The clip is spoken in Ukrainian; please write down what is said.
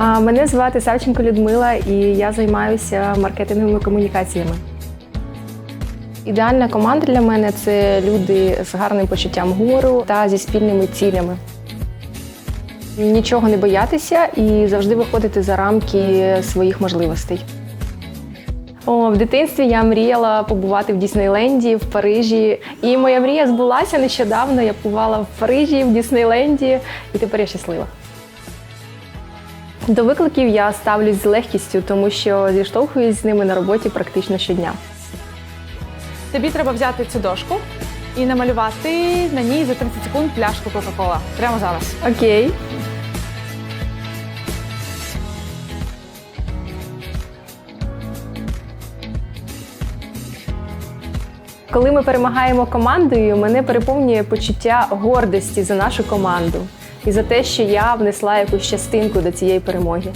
Мене звати Савченко Людмила, і я займаюся маркетинговими комунікаціями. Ідеальна команда для мене це люди з гарним почуттям гумору та зі спільними цілями. Нічого не боятися і завжди виходити за рамки своїх можливостей. О, в дитинстві я мріяла побувати в Діснейленді, в Парижі. І моя мрія збулася нещодавно. Я побувала в Парижі, в Діснейленді, і тепер я щаслива. До викликів я ставлюсь з легкістю, тому що зіштовхуюсь з ними на роботі практично щодня. Тобі треба взяти цю дошку і намалювати на ній за 30 секунд пляшку Кока-Кола. Прямо зараз. Окей. Коли ми перемагаємо командою, мене переповнює почуття гордості за нашу команду і за те, що я внесла якусь частинку до цієї перемоги.